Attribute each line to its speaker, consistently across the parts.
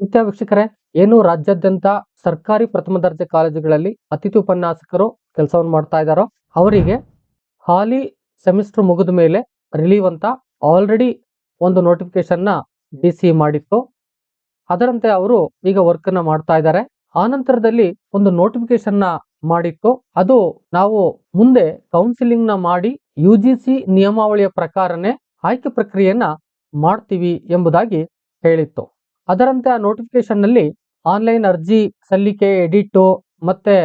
Speaker 1: ನಿತ್ಯ ವೀಕ್ಷಕರೇ, ಏನು ರಾಜ್ಯಾದ್ಯಂತ ಸರ್ಕಾರಿ ಪ್ರಥಮ ದರ್ಜೆ ಕಾಲೇಜುಗಳಲ್ಲಿ ಅತಿಥಿ ಉಪನ್ಯಾಸಕರು ಕೆಲಸವನ್ನು ಮಾಡ್ತಾ ಇದ್ದಾರೋ, ಅವರಿಗೆ ಹಾಲಿ ಸೆಮಿಸ್ಟರ್ ಮುಗಿದ ಮೇಲೆ ರಿಲೀವ್ ಅಂತ ಆಲ್ರೆಡಿ ಒಂದು ನೋಟಿಫಿಕೇಶನ್ನ ಡಿ ಸಿ ಮಾಡಿತ್ತು. ಅದರಂತೆ ಅವರು ಈಗ ವರ್ಕ್ ಅನ್ನ ಮಾಡ್ತಾ ಇದ್ದಾರೆ. ಆ ನಂತರದಲ್ಲಿ ಒಂದು ನೋಟಿಫಿಕೇಶನ್ನ ಮಾಡಿತ್ತು. ಅದು ನಾವು ಮುಂದೆ ಕೌನ್ಸಿಲಿಂಗ್ನ ಮಾಡಿ ಯು ಜಿ ಸಿ ನಿಯಮಾವಳಿಯ ಪ್ರಕಾರನೇ ಆಯ್ಕೆ ಪ್ರಕ್ರಿಯೆಯನ್ನ ಮಾಡ್ತೀವಿ ಎಂಬುದಾಗಿ ಹೇಳಿತ್ತು. ಅದರಂತೆ ಆ ನೋಟಿಫಿಕೇಶನ್ನಲ್ಲಿ ಆನ್ಲೈನ್ ಅರ್ಜಿ ಸಲ್ಲಿಕೆ ಎಡಿಟು ಮತ್ತೆ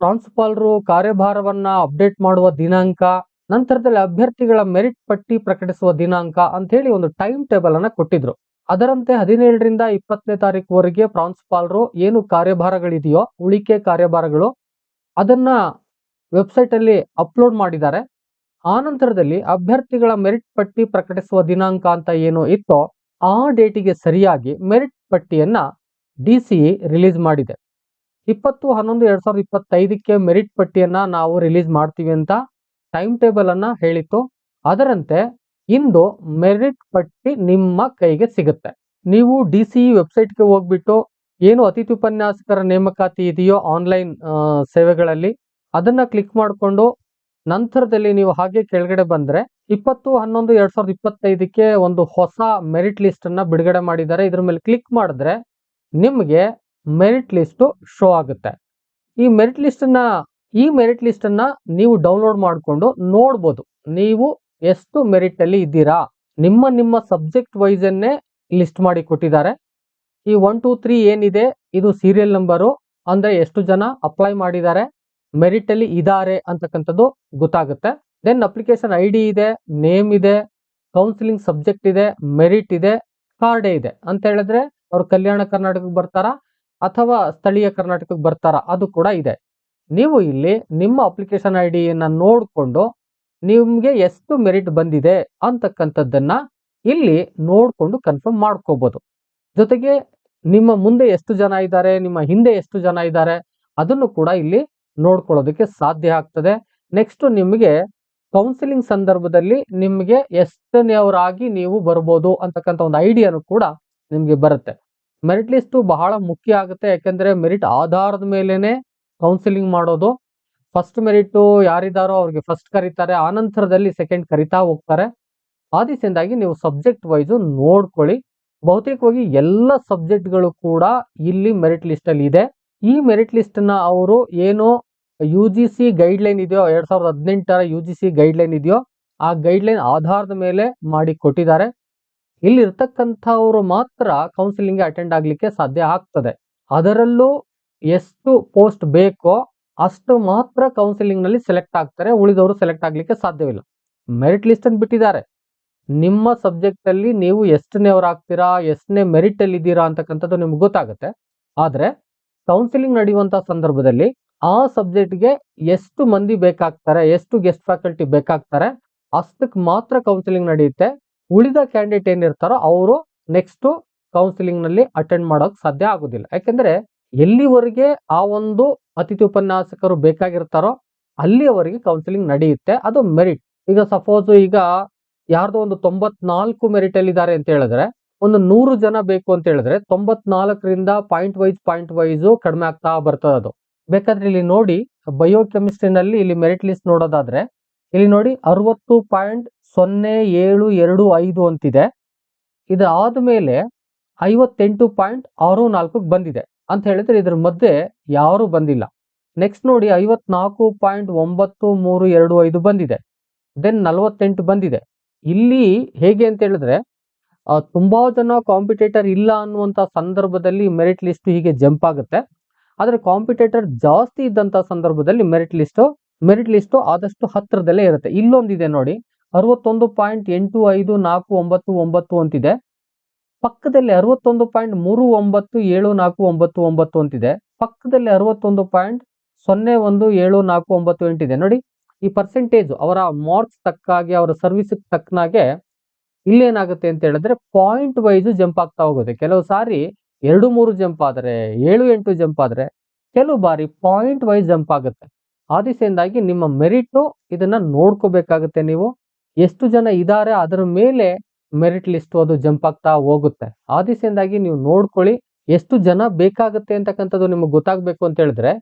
Speaker 1: ಪ್ರಾಂಶುಪಾಲರು ಕಾರ್ಯಭಾರವನ್ನ ಅಪ್ಡೇಟ್ ಮಾಡುವ ದಿನಾಂಕ, ನಂತರದಲ್ಲಿ ಅಭ್ಯರ್ಥಿಗಳ ಮೆರಿಟ್ ಪಟ್ಟಿ ಪ್ರಕಟಿಸುವ ದಿನಾಂಕ ಅಂತ ಹೇಳಿ ಒಂದು ಟೈಮ್ ಟೇಬಲ್ ಅನ್ನ ಕೊಟ್ಟಿದ್ರು. ಅದರಂತೆ ಹದಿನೇಳರಿಂದ ಇಪ್ಪತ್ತನೇ ತಾರೀಕುವರೆಗೆ ಪ್ರಾಂಶುಪಾಲರು ಏನು ಕಾರ್ಯಭಾರಗಳಿದೆಯೋ, ಉಳಿಕೆ ಕಾರ್ಯಭಾರಗಳು ಅದನ್ನ ವೆಬ್ಸೈಟ್ ಅಲ್ಲಿ ಅಪ್ಲೋಡ್ ಮಾಡಿದ್ದಾರೆ. ಆ ನಂತರದಲ್ಲಿ ಅಭ್ಯರ್ಥಿಗಳ ಮೆರಿಟ್ ಪಟ್ಟಿ ಪ್ರಕಟಿಸುವ ದಿನಾಂಕ ಅಂತ ಏನು ಇತ್ತೋ ಆ ಡೇಟಿಗೆ ಸರಿಯಾಗಿ ಮೆರಿಟ್ ಪಟ್ಟಿಯನ್ನು ಡಿ ಸಿ ರಿಲೀಸ್ ಮಾಡಿದೆ. ಇಪ್ಪತ್ತು ಹನ್ನೊಂದು ಎರಡು ಸಾವಿರದ ಇಪ್ಪತ್ತೈದಕ್ಕೆ ಮೆರಿಟ್ ಪಟ್ಟಿಯನ್ನು ನಾವು ರಿಲೀಸ್ ಮಾಡ್ತೀವಿ ಅಂತ ಟೈಮ್ ಟೇಬಲನ್ನು ಹೇಳಿತ್ತು. ಅದರಂತೆ ಇಂದು ಮೆರಿಟ್ ಪಟ್ಟಿ ನಿಮ್ಮ ಕೈಗೆ ಸಿಗುತ್ತೆ. ನೀವು ಡಿ ಸಿ ವೆಬ್ಸೈಟ್ಗೆ ಹೋಗ್ಬಿಟ್ಟು ಏನು ಅತಿಥಿ ಉಪನ್ಯಾಸಕರ ನೇಮಕಾತಿ ಇದೆಯೋ ಆನ್ಲೈನ್ ಸೇವೆಗಳಲ್ಲಿ ಅದನ್ನು ಕ್ಲಿಕ್ ಮಾಡಿಕೊಂಡು ನಂತರದಲ್ಲಿ ನೀವು ಹಾಗೆ ಕೆಳಗಡೆ ಬಂದ್ರೆ ಇಪ್ಪತ್ತು, ಹನ್ನೊಂದು, ಎರಡ್ ಸಾವಿರದ ಇಪ್ಪತ್ತೈದಕ್ಕೆ ಒಂದು ಹೊಸ ಮೆರಿಟ್ ಲಿಸ್ಟ್ ಅನ್ನ ಬಿಡುಗಡೆ ಮಾಡಿದ್ದಾರೆ. ಇದ್ರ ಮೇಲೆ ಕ್ಲಿಕ್ ಮಾಡಿದ್ರೆ ನಿಮಗೆ ಮೆರಿಟ್ ಲಿಸ್ಟ್ ಶೋ ಆಗುತ್ತೆ. ಈ ಮೆರಿಟ್ ಲಿಸ್ಟ್ ಅನ್ನ, ಈ ಮೆರಿಟ್ ಲಿಸ್ಟ್ ಅನ್ನ ನೀವು ಡೌನ್ಲೋಡ್ ಮಾಡಿಕೊಂಡು ನೋಡ್ಬೋದು. ನೀವು ಎಷ್ಟು ಮೆರಿಟ್ ಅಲ್ಲಿ ಇದ್ದೀರಾ? ನಿಮ್ಮ ನಿಮ್ಮ ಸಬ್ಜೆಕ್ಟ್ ವೈಸ್ ಅನ್ನೇ ಲಿಸ್ಟ್ ಮಾಡಿ ಕೊಟ್ಟಿದ್ದಾರೆ. ಈ ಒನ್ ಟೂ ತ್ರೀ ಏನಿದೆ? ಇದು ಸೀರಿಯಲ್ ನಂಬರು ಅಂದ್ರೆ ಎಷ್ಟು ಜನ ಅಪ್ಲೈ ಮಾಡಿದ್ದಾರೆ? ಮೆರಿಟ್ ಅಲ್ಲಿ ಇದ್ದಾರೆ ಅಂತಕ್ಕಂಥದ್ದು ಗೊತ್ತಾಗುತ್ತೆ. ದೆನ್ ಅಪ್ಲಿಕೇಶನ್ ಐ ಇದೆ ನೇಮ್ ಇದೆ ಕೌನ್ಸಿಲಿಂಗ್ ಸಬ್ಜೆಕ್ಟ್ ಇದೆ ಮೆರಿಟ್ ಇದೆ ಕಾರ್ಡ್ ಇದೆ. ಅಂತ ಹೇಳಿದ್ರೆ ಅವ್ರು ಕಲ್ಯಾಣ ಕರ್ನಾಟಕಕ್ಕೆ ಬರ್ತಾರ ಅಥವಾ ಸ್ಥಳೀಯ ಕರ್ನಾಟಕಕ್ಕೆ ಬರ್ತಾರ ಅದು ಕೂಡ ಇದೆ. ನೀವು ಇಲ್ಲಿ ನಿಮ್ಮ ಅಪ್ಲಿಕೇಶನ್ ಐ ಡಿಯನ್ನ ನೋಡಿಕೊಂಡು ನಿಮ್ಗೆ ಎಷ್ಟು ಮೆರಿಟ್ ಬಂದಿದೆ ಅಂತಕ್ಕಂಥದ್ದನ್ನ ಇಲ್ಲಿ ನೋಡ್ಕೊಂಡು ಕನ್ಫರ್ಮ್ ಮಾಡ್ಕೋಬಹುದು ಜೊತೆಗೆ ನಿಮ್ಮ ಮುಂದೆ ಎಷ್ಟು ಜನ ಇದ್ದಾರೆ, ನಿಮ್ಮ ಹಿಂದೆ ಎಷ್ಟು ಜನ ಇದ್ದಾರೆ ಅದನ್ನು ಕೂಡ ಇಲ್ಲಿ ನೋಡ್ಕೊಳ್ಳೋದಕ್ಕೆ ಸಾಧ್ಯ ಆಗ್ತದೆ. ನೆಕ್ಸ್ಟ್ ನಿಮಗೆ ಕೌನ್ಸಿಲಿಂಗ್ ಸಂದರ್ಭದಲ್ಲಿ ನಿಮಗೆ ಎಷ್ಟನೆಯವರಾಗಿ ನೀವು ಬರ್ಬೋದು ಅಂತಕ್ಕಂಥ ಒಂದು ಐಡಿಯಾನು ಕೂಡ ನಿಮಗೆ ಬರುತ್ತೆ. ಮೆರಿಟ್ ಲಿಸ್ಟು ಬಹಳ ಮುಖ್ಯ ಆಗುತ್ತೆ. ಯಾಕಂದ್ರೆ ಮೆರಿಟ್ ಆಧಾರದ ಮೇಲೇ ಕೌನ್ಸಿಲಿಂಗ್ ಮಾಡೋದು. ಫಸ್ಟ್ ಮೆರಿಟು ಯಾರಿದ್ದಾರೋ ಅವ್ರಿಗೆ ಫಸ್ಟ್ ಕರೀತಾರೆ. ಆನಂತರದಲ್ಲಿ ನಂತರದಲ್ಲಿ ಸೆಕೆಂಡ್ ಕರಿತಾ ಹೋಗ್ತಾರೆ. ಆದಿಸಿಂದಾಗಿ ನೀವು ಸಬ್ಜೆಕ್ಟ್ ವೈಸು ನೋಡ್ಕೊಳ್ಳಿ. ಬಹುತೇಕವಾಗಿ ಎಲ್ಲ ಸಬ್ಜೆಕ್ಟ್ಗಳು ಕೂಡ ಇಲ್ಲಿ ಮೆರಿಟ್ ಲಿಸ್ಟಲ್ಲಿ ಇದೆ. ಈ ಮೆರಿಟ್ ಲಿಸ್ಟ್ನ ಅವರು ಏನು ಯು ಜಿ ಸಿ ಗೈಡ್ಲೈನ್ ಇದೆಯೋ, ಎರಡು ಸಾವಿರದ ಹದಿನೆಂಟರ ಯು ಜಿ ಸಿ ಗೈಡ್ಲೈನ್ ಇದೆಯೋ, ಆ ಗೈಡ್ಲೈನ್ ಆಧಾರದ ಮೇಲೆ ಮಾಡಿ ಕೊಟ್ಟಿದ್ದಾರೆ. ಇಲ್ಲಿರ್ತಕ್ಕಂಥವರು ಮಾತ್ರ ಕೌನ್ಸಿಲಿಂಗ್ಗೆ ಅಟೆಂಡ್ ಆಗಲಿಕ್ಕೆ ಸಾಧ್ಯ ಆಗ್ತದೆ. ಅದರಲ್ಲೂ ಎಷ್ಟು ಪೋಸ್ಟ್ ಬೇಕೋ ಅಷ್ಟು ಮಾತ್ರ ಕೌನ್ಸಿಲಿಂಗ್ನಲ್ಲಿ ಸೆಲೆಕ್ಟ್ ಆಗ್ತಾರೆ, ಉಳಿದವರು ಸೆಲೆಕ್ಟ್ ಆಗಲಿಕ್ಕೆ ಸಾಧ್ಯವಿಲ್ಲ. ಮೆರಿಟ್ ಲಿಸ್ಟ್ ಅನ್ನು ಬಿಟ್ಟಿದ್ದಾರೆ. ನಿಮ್ಮ ಸಬ್ಜೆಕ್ಟಲ್ಲಿ ನೀವು ಎಷ್ಟನೇವ್ರು ಆಗ್ತೀರಾ ಎಷ್ಟನೇ ಮೆರಿಟ್ ಅಲ್ಲಿ ಇದ್ದೀರಾ ಅಂತಕ್ಕಂಥದ್ದು ನಿಮ್ಗೆ ಗೊತ್ತಾಗುತ್ತೆ. ಆದ್ರೆ ಕೌನ್ಸಿಲಿಂಗ್ ನಡೆಯುವಂತ ಸಂದರ್ಭದಲ್ಲಿ ಆ ಸಬ್ಜೆಕ್ಟ್ಗೆ ಎಷ್ಟು ಮಂದಿ ಬೇಕಾಗ್ತಾರೆ, ಎಷ್ಟು ಗೆಸ್ಟ್ ಫ್ಯಾಕಲ್ಟಿ ಬೇಕಾಗ್ತಾರೆ ಅಷ್ಟಕ್ಕೆ ಮಾತ್ರ ಕೌನ್ಸಿಲಿಂಗ್ ನಡೆಯುತ್ತೆ. ಉಳಿದ ಕ್ಯಾಂಡಿಡೇಟ್ ಏನಿರ್ತಾರೋ ಅವರು ನೆಕ್ಸ್ಟ್ ಕೌನ್ಸಿಲಿಂಗ್ನಲ್ಲಿ ಅಟೆಂಡ್ ಮಾಡೋಕೆ ಸಾಧ್ಯ ಆಗುದಿಲ್ಲ. ಯಾಕೆಂದ್ರೆ ಎಲ್ಲಿವರೆಗೆ ಆ ಒಂದು ಅತಿಥಿ ಉಪನ್ಯಾಸಕರು ಬೇಕಾಗಿರ್ತಾರೋ ಅಲ್ಲಿಯವರೆಗೆ ಕೌನ್ಸಿಲಿಂಗ್ ನಡೆಯುತ್ತೆ. ಅದು ಮೆರಿಟ್ ಈಗ ಸಪೋಸ್ ಈಗ ಯಾರ್ದೋ ಒಂದು ತೊಂಬತ್ನಾಲ್ಕು ಮೆರಿಟ್ ಅಲ್ಲಿ ಇದ್ದಾರೆ ಅಂತ ಹೇಳಿದ್ರೆ ಒಂದು ನೂರು ಜನ ಬೇಕು ಅಂತ ಹೇಳಿದ್ರೆ ತೊಂಬತ್ನಾಲ್ಕರಿಂದ ಪಾಯಿಂಟ್ ವೈಸ್ ಪಾಯಿಂಟ್ ವೈಸ್ ಕಡಿಮೆ ಆಗ್ತಾ ಬರ್ತದೆ ಅದು. ಬೇಕಾದ್ರೆ ಇಲ್ಲಿ ನೋಡಿ ಬಯೋ ಕೆಮಿಸ್ಟ್ರಿನಲ್ಲಿ ಇಲ್ಲಿ ಮೆರಿಟ್ ಲಿಸ್ಟ್ ನೋಡೋದಾದ್ರೆ, ಇಲ್ಲಿ ನೋಡಿ ಅರವತ್ತು ಪಾಯಿಂಟ್ ಸೊನ್ನೆ ಏಳು ಎರಡು ಐದು ಅಂತಿದೆ. ಇದಾದ ಮೇಲೆ ಐವತ್ತೆಂಟು ಪಾಯಿಂಟ್ ಆರು ನಾಲ್ಕಕ್ಕೆ ಬಂದಿದೆ ಅಂತ ಹೇಳಿದ್ರೆ ಇದ್ರ ಮಧ್ಯೆ ಯಾರು ಬಂದಿಲ್ಲ. ನೆಕ್ಸ್ಟ್ ನೋಡಿ ಐವತ್ನಾಲ್ಕು ಪಾಯಿಂಟ್ ಒಂಬತ್ತು ಮೂರು ಎರಡು ಐದು ಬಂದಿದೆ. ದೆನ್ ನಲವತ್ತೆಂಟು ಬಂದಿದೆ. ಇಲ್ಲಿ ಹೇಗೆ ಅಂತ ಹೇಳಿದ್ರೆ ತುಂಬಾ ಜನ ಕಾಂಪಿಟೇಟರ್ ಇಲ್ಲ ಅನ್ನುವಂತ ಸಂದರ್ಭದಲ್ಲಿ ಮೆರಿಟ್ ಲಿಸ್ಟ್ ಹೀಗೆ ಜಂಪ್ ಆಗುತ್ತೆ. ಆದ್ರೆ ಕಾಂಪಿಟೇಟರ್ ಜಾಸ್ತಿ ಇದ್ದಂತ ಸಂದರ್ಭದಲ್ಲಿ ಮೆರಿಟ್ ಲಿಸ್ಟ್ ಮೆರಿಟ್ ಲಿಸ್ಟ್ ಆದಷ್ಟು ಹತ್ತಿರದಲ್ಲೇ ಇರುತ್ತೆ. ಇಲ್ಲೊಂದಿದೆ ನೋಡಿ, ಅರವತ್ತೊಂದು ಪಾಯಿಂಟ್ ಎಂಟು ಐದು ನಾಲ್ಕು ಒಂಬತ್ತು ಒಂಬತ್ತು ಅಂತಿದೆ. ಪಕ್ಕದಲ್ಲಿ ಅರವತ್ತೊಂದು ಪಾಯಿಂಟ್ ಮೂರು ಒಂಬತ್ತು, ಏಳು ನಾಲ್ಕು ಒಂಬತ್ತು ಒಂಬತ್ತು ಅಂತಿದೆ. ಪಕ್ಕದಲ್ಲಿ ಅರವತ್ತೊಂದು ಪಾಯಿಂಟ್ ಸೊನ್ನೆ ಒಂದು ಏಳು ನಾಲ್ಕು ಒಂಬತ್ತು ಎಂಟಿದೆ. ನೋಡಿ, ಈ ಪರ್ಸೆಂಟೇಜ್ ಅವರ ಮಾರ್ಕ್ಸ್ ತಕ್ಕಾಗಿ, ಅವರ ಸರ್ವಿಸ್ ತಕ್ಕನಾಗೆ ಇಲ್ಲೇನಾಗುತ್ತೆ ಅಂತ ಹೇಳಿದ್ರೆ ಪಾಯಿಂಟ್ ವೈಸ್ ಜಂಪ್ ಆಗ್ತಾ ಹೋಗುತ್ತೆ. ಕೆಲವು ಸಾರಿ ಎರಡು ಮೂರು ಜಂಪ್ ಆದರೆ, ಏಳು ಎಂಟು ಜಂಪ್ ಆದರೆ ಕೆಲವು ಬಾರಿ ಪಾಯಿಂಟ್ ವೈಸ್ ಜಂಪ್ ಆಗುತ್ತೆ. ಆ ನಿಮ್ಮ ಮೆರಿಟು ಇದನ್ನ ನೋಡ್ಕೋಬೇಕಾಗುತ್ತೆ ನೀವು. ಎಷ್ಟು ಜನ ಇದ್ದಾರೆ ಅದರ ಮೇಲೆ ಮೆರಿಟ್ ಲಿಸ್ಟ್ ಅದು ಜಂಪ್ ಆಗ್ತಾ ಹೋಗುತ್ತೆ. ಆ ನೀವು ನೋಡ್ಕೊಳ್ಳಿ ಎಷ್ಟು ಜನ ಬೇಕಾಗುತ್ತೆ ಅಂತಕ್ಕಂಥದ್ದು ನಿಮಗೆ ಗೊತ್ತಾಗಬೇಕು ಅಂತ ಹೇಳಿದ್ರೆ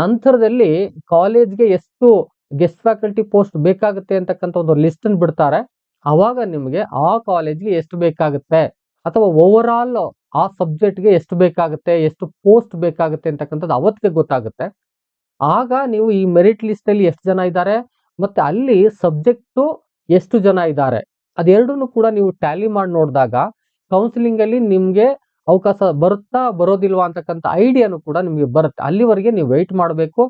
Speaker 1: ನಂತರದಲ್ಲಿ ಕಾಲೇಜ್ಗೆ ಎಷ್ಟು ಗೆಸ್ಟ್ ಫ್ಯಾಕಲ್ಟಿ ಪೋಸ್ಟ್ ಬೇಕಾಗುತ್ತೆ ಅಂತಕ್ಕಂಥ ಒಂದು ಲಿಸ್ಟನ್ನು ಬಿಡ್ತಾರೆ. ಅವಾಗ ನಿಮಗೆ ಆ ಕಾಲೇಜ್ಗೆ ಎಷ್ಟು ಬೇಕಾಗುತ್ತೆ? ಅಥವಾ ಓವರ್ ಆಲ್ ಆ ಸಬ್ಜೆಕ್ಟ್ಗೆ ಎಷ್ಟು ಬೇಕಾಗುತ್ತೆ? ಎಷ್ಟು ಪೋಸ್ಟ್ ಬೇಕಾಗುತ್ತೆ ಅಂತಕ್ಕಂಥದ್ದು ಅವತ್ತಿಗೆ ಗೊತ್ತಾಗುತ್ತೆ. ಆಗ ನೀವು ಈ ಮೆರಿಟ್ ಲಿಸ್ಟ್ ಅಲ್ಲಿ ಎಷ್ಟು ಜನ ಇದ್ದಾರೆ? ಮತ್ತೆ ಅಲ್ಲಿ ಸಬ್ಜೆಕ್ಟು ಎಷ್ಟು ಜನ ಇದ್ದಾರೆ? ಅದೆರಡೂ ಕೂಡ ನೀವು ಟ್ಯಾಲಿ ಮಾಡಿ ನೋಡಿದಾಗ ಕೌನ್ಸಿಲಿಂಗ್ ಅಲ್ಲಿ ನಿಮ್ಗೆ ಅವಕಾಶ ಬರುತ್ತಾ ಬರೋದಿಲ್ವಾ ಅಂತಕ್ಕಂಥ ಐಡಿಯಾನು ಕೂಡ ನಿಮಗೆ ಬರುತ್ತೆ. ಅಲ್ಲಿವರೆಗೆ ನೀವು ವೆಯ್ಟ್ ಮಾಡಬೇಕು.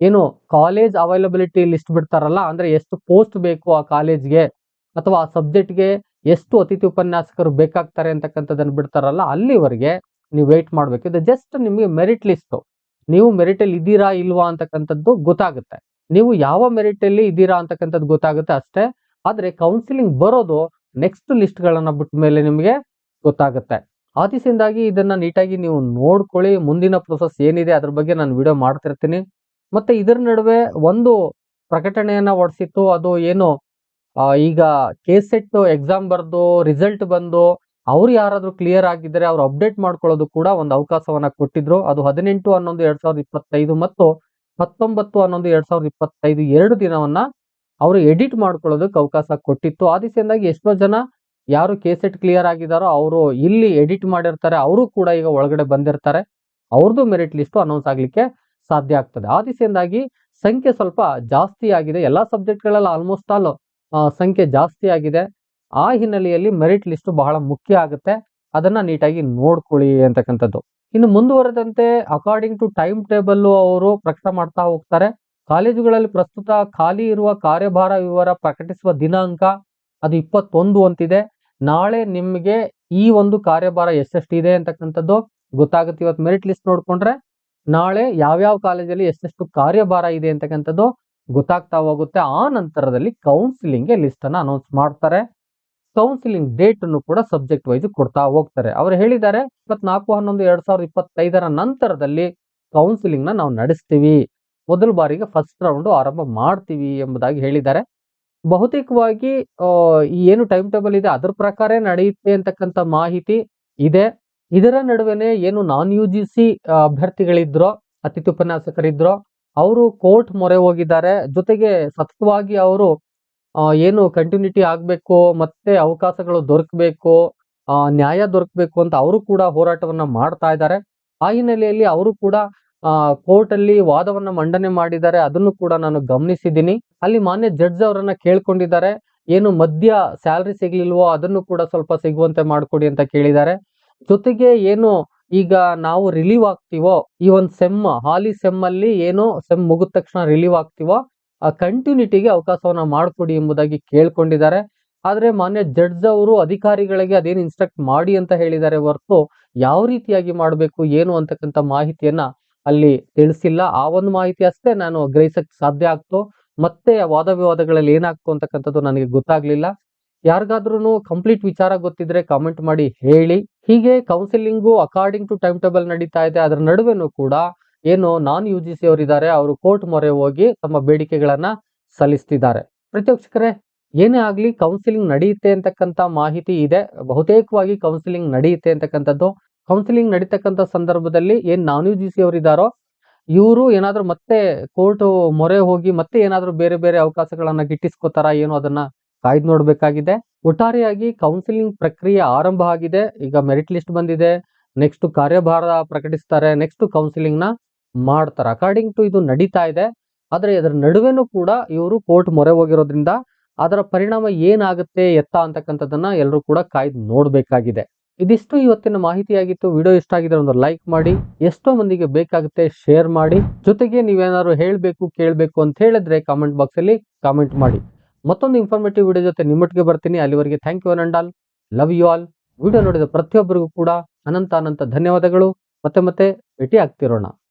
Speaker 1: ಏನು ಕಾಲೇಜ್ ಅವೈಲಬಿಲಿಟಿ ಲಿಸ್ಟ್ ಬಿಡ್ತಾರಲ್ಲ, ಅಂದ್ರೆ ಎಷ್ಟು ಪೋಸ್ಟ್ ಬೇಕು ಆ ಕಾಲೇಜ್ಗೆ ಅಥವಾ ಆ ಸಬ್ಜೆಕ್ಟ್ಗೆ ಎಷ್ಟು ಅತಿಥಿ ಉಪನ್ಯಾಸಕರು ಬೇಕಾಗ್ತಾರೆ ಅಂತಕ್ಕಂಥದ್ದನ್ನು ಬಿಡ್ತಾರಲ್ಲ, ಅಲ್ಲಿವರೆಗೆ ನೀವು ವೆಯ್ಟ್ ಮಾಡಬೇಕು. ಇದು ಜಸ್ಟ್ ನಿಮಗೆ ಮೆರಿಟ್ ಲಿಸ್ಟು ನೀವು ಮೆರಿಟ್ ಅಲ್ಲಿ ಇದ್ದೀರಾ ಇಲ್ವಾ ಅಂತಕ್ಕಂಥದ್ದು ಗೊತ್ತಾಗುತ್ತೆ. ನೀವು ಯಾವ ಮೆರಿಟಲ್ಲಿ ಇದ್ದೀರಾ ಅಂತಕ್ಕಂಥದ್ದು ಗೊತ್ತಾಗುತ್ತೆ ಅಷ್ಟೇ. ಆದರೆ ಕೌನ್ಸಿಲಿಂಗ್ ಬರೋದು ನೆಕ್ಸ್ಟ್ ಲಿಸ್ಟ್ಗಳನ್ನು ಬಿಟ್ಟ ಮೇಲೆ ನಿಮಗೆ ಗೊತ್ತಾಗುತ್ತೆ. ಆ ಇದನ್ನು ನೀಟಾಗಿ ನೀವು ನೋಡ್ಕೊಳ್ಳಿ. ಮುಂದಿನ ಪ್ರೊಸೆಸ್ ಏನಿದೆ ಅದ್ರ ಬಗ್ಗೆ ನಾನು ವಿಡಿಯೋ ಮಾಡ್ತಿರ್ತೀನಿ. ಮತ್ತೆ ಇದರ ನಡುವೆ ಒಂದು ಪ್ರಕಟಣೆಯನ್ನು ಹೊಡೆಸಿತ್ತು. ಅದು ಏನು ಈಗ ಕೆ ಸೆಟ್ ಎಕ್ಸಾಮ್ ಬರೆದು ರಿಸಲ್ಟ್ ಬಂದು, ಅವ್ರು ಯಾರಾದರೂ ಕ್ಲಿಯರ್ ಆಗಿದ್ರೆ ಅವ್ರು ಅಪ್ಡೇಟ್ ಮಾಡ್ಕೊಳ್ಳೋದು ಕೂಡ ಒಂದು ಅವಕಾಶವನ್ನ ಕೊಟ್ಟಿದ್ರು. ಅದು ಹದಿನೆಂಟು, ಹನ್ನೊಂದು, ಎರಡ್ ಸಾವಿರದ ಇಪ್ಪತ್ತೈದು ಮತ್ತು ಹತ್ತೊಂಬತ್ತು, ಹನ್ನೊಂದು, ಎರಡ್ ಸಾವಿರದ ಇಪ್ಪತ್ತೈದು ಎರಡು ದಿನವನ್ನ ಅವರು ಎಡಿಟ್ ಮಾಡ್ಕೊಳ್ಳೋದಕ್ಕೆ ಅವಕಾಶ ಕೊಟ್ಟಿತ್ತು. ಆ ದಿಸೆಯಿಂದಾಗಿ ಎಷ್ಟೋ ಜನ ಯಾರು ಕೆ ಸೆಟ್ ಕ್ಲಿಯರ್ ಆಗಿದಾರೋ ಅವರು ಇಲ್ಲಿ ಎಡಿಟ್ ಮಾಡಿರ್ತಾರೆ. ಅವರು ಕೂಡ ಈಗ ಒಳಗಡೆ ಬಂದಿರ್ತಾರೆ. ಅವ್ರದ್ದು ಮೆರಿಟ್ ಲಿಸ್ಟ್ ಅನೌನ್ಸ್ ಆಗಲಿಕ್ಕೆ ಸಾಧ್ಯ ಆಗ್ತದೆ. ಆ ದಿಸೆಯಿಂದಾಗಿ ಸಂಖ್ಯೆ ಸ್ವಲ್ಪ ಜಾಸ್ತಿ ಆಗಿದೆ. ಎಲ್ಲಾ ಸಬ್ಜೆಕ್ಟ್ಗಳೆಲ್ಲ ಆಲ್ಮೋಸ್ಟ್ ಆಲ್ ಸಂಖ್ಯೆ ಜಾಸ್ತಿ ಆಗಿದೆ. ಆ ಹಿನ್ನೆಲೆಯಲ್ಲಿ ಮೆರಿಟ್ ಲಿಸ್ಟ್ ಬಹಳ ಮುಖ್ಯ ಆಗುತ್ತೆ. ಅದನ್ನ ನೀಟಾಗಿ ನೋಡ್ಕೊಳ್ಳಿ ಅಂತಕ್ಕಂಥದ್ದು. ಇನ್ನು ಮುಂದುವರೆದಂತೆ ಅಕಾರ್ಡಿಂಗ್ ಟು ಟೈಮ್ ಟೇಬಲ್ ಅವರು ಪ್ರಕಟ ಮಾಡ್ತಾ ಹೋಗ್ತಾರೆ. ಕಾಲೇಜುಗಳಲ್ಲಿ ಪ್ರಸ್ತುತ ಖಾಲಿ ಇರುವ ಕಾರ್ಯಭಾರ ವಿವರ ಪ್ರಕಟಿಸುವ ದಿನಾಂಕ ಅದು ಇಪ್ಪತ್ತೊಂದು ಅಂತಿದೆ. ನಾಳೆ ನಿಮಗೆ ಈ ಒಂದು ಕಾರ್ಯಭಾರ ಎಷ್ಟೆಷ್ಟಿದೆ ಅಂತಕ್ಕಂಥದ್ದು ಗೊತ್ತಾಗುತ್ತೆ. ಇವತ್ತು ಮೆರಿಟ್ ಲಿಸ್ಟ್ ನೋಡಿಕೊಂಡ್ರೆ ನಾಳೆ ಯಾವ್ಯಾವ ಕಾಲೇಜಲ್ಲಿ ಎಷ್ಟೆಷ್ಟು ಕಾರ್ಯಭಾರ ಇದೆ ಅಂತಕ್ಕಂಥದ್ದು ಗೊತ್ತಾಗ್ತಾ ಹೋಗುತ್ತೆ. ಆ ನಂತರದಲ್ಲಿ ಕೌನ್ಸಿಲಿಂಗ್ಗೆ ಲಿಸ್ಟ್ ಅನ್ನ ಅನೌನ್ಸ್ ಮಾಡ್ತಾರೆ. ಕೌನ್ಸಿಲಿಂಗ್ ಡೇಟ್ ಅನ್ನು ಕೂಡ ಸಬ್ಜೆಕ್ಟ್ ವೈಸ್ ಕೊಡ್ತಾ ಹೋಗ್ತಾರೆ. ಅವರು ಹೇಳಿದ್ದಾರೆ, ಇಪ್ಪತ್ನಾಲ್ಕು, ಹನ್ನೊಂದು, ಎರಡ್ ಸಾವಿರದ ಇಪ್ಪತ್ತೈದರ ನಂತರದಲ್ಲಿ ಕೌನ್ಸಿಲಿಂಗ್ನ ನಾವು ನಡೆಸ್ತೀವಿ. ಮೊದಲ ಬಾರಿಗೆ ಫಸ್ಟ್ ರೌಂಡ್ ಆರಂಭ ಮಾಡ್ತೀವಿ ಎಂಬುದಾಗಿ ಹೇಳಿದ್ದಾರೆ. ಬಹುತೇಕವಾಗಿ ಏನು ಟೈಮ್ ಟೇಬಲ್ ಇದೆ, ಅದ್ರ ಪ್ರಕಾರ ನಡೆಯುತ್ತೆ ಅಂತಕ್ಕಂಥ ಮಾಹಿತಿ ಇದೆ. ಇದರ ನಡುವೆನೆ ಏನು ನಾನ್ ಯು ಜಿ ಸಿ ಅಭ್ಯರ್ಥಿಗಳಿದ್ರೋ, ಅತಿಥಿ ಉಪನ್ಯಾಸಕರಿದ್ರೋ ಅವರು ಕೋರ್ಟ್ ಮೊರೆ ಹೋಗಿದ್ದಾರೆ. ಜೊತೆಗೆ ಸತತವಾಗಿ ಅವರು ಏನು ಕಂಟಿನ್ಯೂಟಿ ಆಗಬೇಕು, ಮತ್ತೆ ಅವಕಾಶಗಳು ದೊರಕಬೇಕು ನ್ಯಾಯ ದೊರಕಬೇಕು ಅಂತ ಅವರು ಕೂಡ ಹೋರಾಟವನ್ನ ಮಾಡ್ತಾ ಇದ್ದಾರೆ. ಆ ಹಿನ್ನೆಲೆಯಲ್ಲಿ ಅವರು ಕೂಡ ಕೋರ್ಟ್ ಅಲ್ಲಿ ವಾದವನ್ನ ಮಂಡನೆ ಮಾಡಿದ್ದಾರೆ. ಅದನ್ನು ಕೂಡ ನಾನು ಗಮನಿಸಿದ್ದೀನಿ. ಅಲ್ಲಿ ಮಾನ್ಯ ಜಡ್ಜ್ ಅವರನ್ನ ಕೇಳ್ಕೊಂಡಿದ್ದಾರೆ. ಏನು ಮಧ್ಯ ಸ್ಯಾಲ್ರಿ ಸಿಗ್ಲಿಲ್ವೋ ಅದನ್ನು ಕೂಡ ಸ್ವಲ್ಪ ಸಿಗುವಂತೆ ಮಾಡ್ಕೊಡಿ ಅಂತ ಕೇಳಿದ್ದಾರೆ. ಜೊತೆಗೆ ಏನು ಈಗ ನಾವು ರಿಲೀವ್ ಆಗ್ತೀವೋ? ಈ ಒಂದು ಸೆಮ್ ಹಾಲಿ ಸೆಮ್ ಅಲ್ಲಿ ಏನು ಸೆಮ್ ಮುಗಿದ ತಕ್ಷಣ ರಿಲೀವ್ ಆಗ್ತೀವೋ? ಆ ಕಂಟಿನ್ಯೂಟಿಗೆ ಅವಕಾಶವನ್ನ ಮಾಡಿಕೊಡಿ ಎಂಬುದಾಗಿ ಕೇಳ್ಕೊಂಡಿದ್ದಾರೆ. ಆದರೆ ಮಾನ್ಯ ಜಡ್ಜ್ ಅವರು ಅಧಿಕಾರಿಗಳಿಗೆ ಅದೇನು ಇನ್ಸ್ಟ್ರಕ್ಟ್ ಮಾಡಿ ಅಂತ ಹೇಳಿದ್ದಾರೆ ಹೊರತು ಯಾವ ರೀತಿಯಾಗಿ ಮಾಡಬೇಕು, ಏನು ಅಂತಕ್ಕಂಥ ಮಾಹಿತಿಯನ್ನ ಅಲ್ಲಿ ತಿಳಿಸಿಲ್ಲ. ಆ ಒಂದು ಮಾಹಿತಿ ಅಷ್ಟೇ ನಾನು ಗ್ರಹಿಸಕ್ ಸಾಧ್ಯ ಆಗ್ತು? ಮತ್ತೆ ವಾದ ವಿವಾದಗಳಲ್ಲಿ ಏನಾಗ್ತು ಅಂತಕ್ಕಂಥದ್ದು ನನಗೆ ಗೊತ್ತಾಗ್ಲಿಲ್ಲ. ಯಾರಿಗಾದ್ರೂ ಕಂಪ್ಲೀಟ್ ವಿಚಾರ ಗೊತ್ತಿದ್ರೆ ಕಾಮೆಂಟ್ ಮಾಡಿ ಹೇಳಿ. ಹೀಗೆ counselling according to time table ನಡೀತಾ ಇದೆ. ಅದರ ನಡುವೆನೂ ಕೂಡ ಏನು ನಾನ್ ಯು ಜಿ ಸಿ ಅವರು ಕೋರ್ಟ್ ಮೊರೆ ಹೋಗಿ ತಮ್ಮ ಬೇಡಿಕೆಗಳನ್ನ ಸಲ್ಲಿಸ್ತಿದ್ದಾರೆ. ಪ್ರತ್ಯಕ್ಷಕರೇ ಏನೇ ಆಗ್ಲಿ ಕೌನ್ಸಿಲಿಂಗ್ ನಡೆಯುತ್ತೆ ಅಂತಕ್ಕಂಥ ಮಾಹಿತಿ ಇದೆ. ಬಹುತೇಕವಾಗಿ ಕೌನ್ಸಿಲಿಂಗ್ ನಡೆಯುತ್ತೆ ಅಂತಕ್ಕಂಥದ್ದು. ಕೌನ್ಸಿಲಿಂಗ್ ನಡೀತಕ್ಕಂಥ ಸಂದರ್ಭದಲ್ಲಿ ಏನ್ ನಾನ್ ಯು ಜಿ ಸಿ ಅವರಿದ್ದಾರೋ, ಇವರು ಏನಾದರೂ ಮತ್ತೆ ಕೋರ್ಟ್ ಮೊರೆ ಹೋಗಿ ಮತ್ತೆ ಏನಾದರೂ ಬೇರೆ ಬೇರೆ ಅವಕಾಶಗಳನ್ನ ಗಿಟ್ಟಿಸ್ಕೋತಾರ, ಏನೋ ಅದನ್ನ ಕಾಯ್ದು ನೋಡ್ಬೇಕಾಗಿದೆ. ಒಟ್ಟಾರೆಯಾಗಿ ಕೌನ್ಸಿಲಿಂಗ್ ಪ್ರಕ್ರಿಯೆ ಆರಂಭ ಆಗಿದೆ. ಈಗ ಮೆರಿಟ್ ಲಿಸ್ಟ್ ಬಂದಿದೆ. ನೆಕ್ಸ್ಟ್ ಕಾರ್ಯಭಾರ ಪ್ರಕಟಿಸ್ತಾರೆ. ನೆಕ್ಸ್ಟ್ ಕೌನ್ಸಿಲಿಂಗ್ನ ಮಾಡ್ತಾರೆ. ಅಕಾರ್ಡಿಂಗ್ ಟು ಇದು ನಡೀತಾ ಇದೆ. ಆದ್ರೆ ಇದರ ನಡುವೆನೂ ಕೂಡ ಇವರು ಕೋರ್ಟ್ ಮೊರೆ ಹೋಗಿರೋದ್ರಿಂದ ಅದರ ಪರಿಣಾಮ ಏನಾಗುತ್ತೆ, ಎತ್ತ ಅಂತಕ್ಕಂಥದ್ದನ್ನ ಎಲ್ಲರೂ ಕೂಡ ಕಾಯ್ದು ನೋಡಬೇಕಾಗಿದೆ. ಇದಿಷ್ಟು ಇವತ್ತಿನ ಮಾಹಿತಿಯಾಗಿತ್ತು. ವಿಡಿಯೋ ಇಷ್ಟ ಆಗಿದ್ರೆ ಒಂದು ಲೈಕ್ ಮಾಡಿ, ಎಷ್ಟೋ ಮಂದಿಗೆ ಬೇಕಾಗುತ್ತೆ ಶೇರ್ ಮಾಡಿ. ಜೊತೆಗೆ ನೀವೇನಾದ್ರು ಹೇಳಬೇಕು, ಕೇಳಬೇಕು ಅಂತ ಹೇಳಿದ್ರೆ ಕಾಮೆಂಟ್ ಬಾಕ್ಸ್ ಅಲ್ಲಿ ಕಾಮೆಂಟ್ ಮಾಡಿ. ಮತ್ತೊಂದು ಇನ್ಫಾರ್ಮೇಟಿವ್ ವಿಡಿಯೋ ಜೊತೆ ನಿಮ್ಮೊಟ್ಟಿಗೆ ಬರ್ತೀನಿ. ಅಲ್ಲಿವರೆಗೆ ಥ್ಯಾಂಕ್ ಯು ಅನಂಡಾಲ್. ಲವ್ ಯು ಆಲ್ ವಿಡಿಯೋ ನೋಡಿದ ಪ್ರತಿಯೊಬ್ಬರಿಗೂ ಕೂಡ ಅನಂತ ಅನಂತ ಧನ್ಯವಾದಗಳು. ಮತ್ತೆ ಮತ್ತೆ ಭೇಟಿ ಆಗ್ತಿರೋಣ